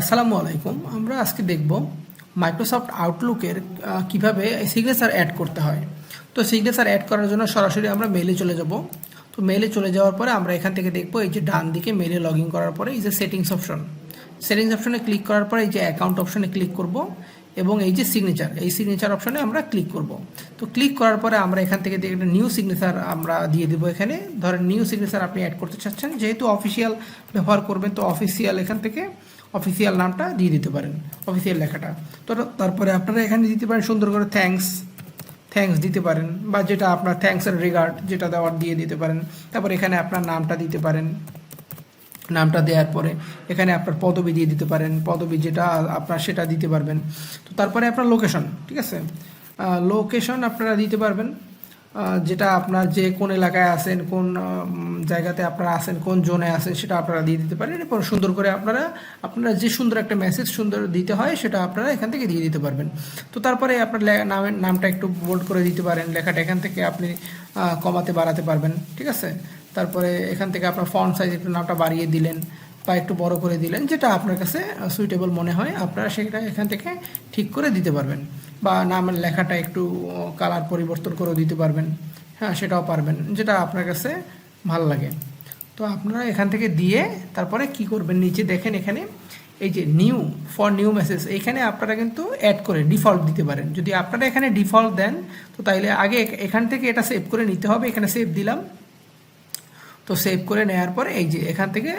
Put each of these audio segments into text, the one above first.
আসসালামু আলাইকুম। আমরা আজকে দেখব মাইক্রোসফট আউটলুকের কীভাবে সিগনেচার অ্যাড করতে হয়। তো সিগনেচার অ্যাড করার জন্য সরাসরি আমরা মেলে চলে যাব। তো মেলে চলে যাওয়ার পরে আমরা এখান থেকে দেখব এই যে ডান দিকে মেলে লগ ইন করার পরে এই যে সেটিংস অপশন সেটিংস অপশনে ক্লিক করার পরে এই যে অ্যাকাউন্ট অপশনে ক্লিক করব এবং এই যে সিগনেচার এই সিগনেচার অপশনে আমরা ক্লিক করব। তো ক্লিক করার পরে আমরা এখান থেকে একটা নিউ সিগনেচার আমরা দিয়ে দেবো এখানে। ধরেন নিউ সিগনেচার আপনি অ্যাড করতে চাচ্ছেন, যেহেতু অফিসিয়াল ব্যবহার করবেন, তো অফিসিয়াল এখান থেকে অফিসিয়াল নামটা দিয়ে দিতে পারেন অফিসিয়াল লেখাটা। তো তারপরে আপনারা এখানে দিতে পারেন সুন্দর করে থ্যাঙ্কস থ্যাঙ্কস দিতে পারেন, বা যেটা আপনার থ্যাঙ্কস এর রিগার্ড যেটা দেওয়ার দিয়ে দিতে পারেন। তারপর এখানে আপনার নামটা দিতে পারেন। নামটা দেওয়ার পরে এখানে আপনার পদবি দিয়ে দিতে পারেন, পদবি যেটা আপনার সেটা দিতে পারবেন। তো তারপরে আপনার লোকেশন ঠিক আছে? লোকেশন আপনারা দিতে পারবেন। যেটা আপনার যে কোন এলাকায় আছেন কোন জায়গাতে আপনারা আছেন কোন জোনে আছেন সেটা আপনারা দিয়ে দিতে পারেন। এরপর সুন্দর করে আপনারা আপনারা যে সুন্দর একটা মেসেজ সুন্দর দিতে হয়, সেটা আপনারা এখান থেকে দিয়ে দিতে পারবেন। তো তারপরে আপনার নামের নামটা একটু বোল্ড করে দিতে পারেন। লেখাটা এখান থেকে আপনি কমাতে বাড়াতে পারবেন, ঠিক আছে? তারপরে এখান থেকে আপনার ফন্ট সাইজ একটু নামটা বাড়িয়ে দিলেন। বা একটু বড় করে দিলেন, যেটা আপনার কাছে সুইটেবল মনে হয়, আপনারা সেটা এখান থেকে ঠিক করে দিতে পারবেন। বা নামের লেখাটা একটু কালার পরিবর্তন করেও দিতে পারবেন। হ্যাঁ সেটাও পারবেন, যেটা আপনার কাছে ভালো লাগে। তো আপনারা এখান থেকে দিয়ে তারপরে কি করবেন, নিচে দেখেন এখানে, এই যে নিউ ফর নিউ মেসেজ এখানে আপনারা কিন্তু অ্যাড করে ডিফল্ট দিতে পারেন। যদি আপনারা এখানে ডিফল্ট দেন, তো তাইলে আগে এখান থেকে এটা সেভ করে নিতে হবে, এখানে সেভ দিলাম। তো সেভ করে নেওয়ার পরে এই যে এখান থেকে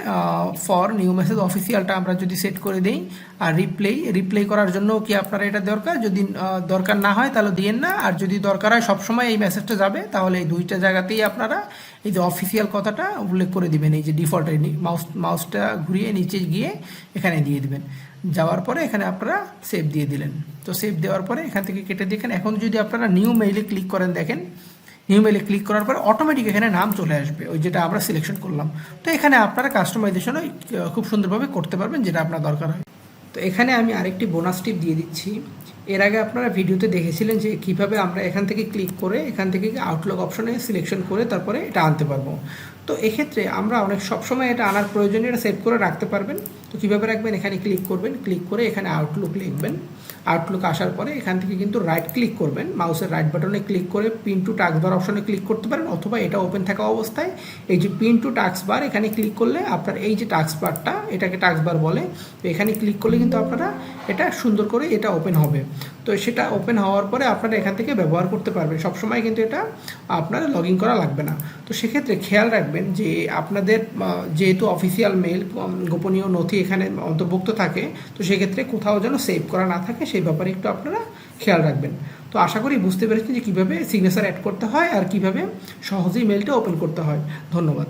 ফর নিউ মেসেজ অফিসিয়ালটা আমরা যদি সেট করে দিই আর রিপ্লাই রিপ্লে করার জন্য কি আপনার এটা দরকার? যদি দরকার না হয় তাহলে দিয়েন না। আর যদি দরকার হয় সবসময় এই মেসেজটা যাবে, তাহলে এই দুইটা জায়গাতেই আপনারা এই যে অফিসিয়াল কথাটা উল্লেখ করে দিবেন। এই যে ডিফল্ট মাউস মাউসটা ঘুরিয়ে নিচে গিয়ে এখানে দিয়ে দিবেন। যাওয়ার পরে এখানে আপনারা সেভ দিয়ে দিলেন। তো সেভ দেওয়ার পরে এখান থেকে কেটে দেখেন। এখন যদি আপনারা নিউ মেইলে ক্লিক করেন দেখেন নিউ মেলে ক্লিক করার পর অটোমেটিক এখানে নাম চলে আসবে, ওই যেটা আমরা সিলেকশন করলাম। তো এখানে আপনারা কাস্টমাইজেশনও খুব সুন্দরভাবে করতে পারবেন, যেটা আপনার দরকার হয়। তো এখানে আমি আরেকটি বোনাস টিপ দিয়ে দিচ্ছি। এর আগে আপনারা ভিডিওতে দেখেছিলেন যে কীভাবে আমরা এখান থেকে ক্লিক করে, এখান থেকে আউটলুক অপশনে সিলেকশন করে তারপরে এটা আনতে পারব। তো এক্ষেত্রে আমরা অনেক সবসময় এটা আনার প্রয়োজনে এটা সেভ করে রাখতে পারবেন। তো কীভাবে রাখবেন? এখানে ক্লিক করবেন ক্লিক করে এখানে আউটলুক লিখবেন। আউটলুক আসার পরে এখান থেকে কিন্তু রাইট ক্লিক করবেন মাউসের রাইট বাটনে ক্লিক করে পিন টু টাক্স বার অপশনে ক্লিক করতে পারেন, অথবা এটা ওপেন থাকা অবস্থায় এই যে পিন টু টাক্স বার এখানে ক্লিক করলে আপনার এই যে টাক্স বারটা এটাকে টাক্স বার বলে, তো এখানে ক্লিক করলে কিন্তু আপনারা এটা সুন্দর করে এটা ওপেন হবে। তো সেটা ওপেন হওয়ার পরে আপনারা এখান থেকে ব্যবহার করতে পারবেন। সবসময় কিন্তু এটা আপনার লগ ইন করা লাগবে না। তো সেক্ষেত্রে খেয়াল রাখবেন যে আপনাদের যেহেতু অফিসিয়াল মেল গোপনীয় নথি এখানে অন্তর্ভুক্ত থাকে, তো সেক্ষেত্রে কোথাও যেন সেভ করা না থাকে, সেই ব্যাপারে একটু আপনারা খেয়াল রাখবেন। তো আশা করি বুঝতে পেরেছেন যে কীভাবে সিগনেচার অ্যাড করতে হয় আর কীভাবে সহজেই মেলটা ওপেন করতে হয়। ধন্যবাদ।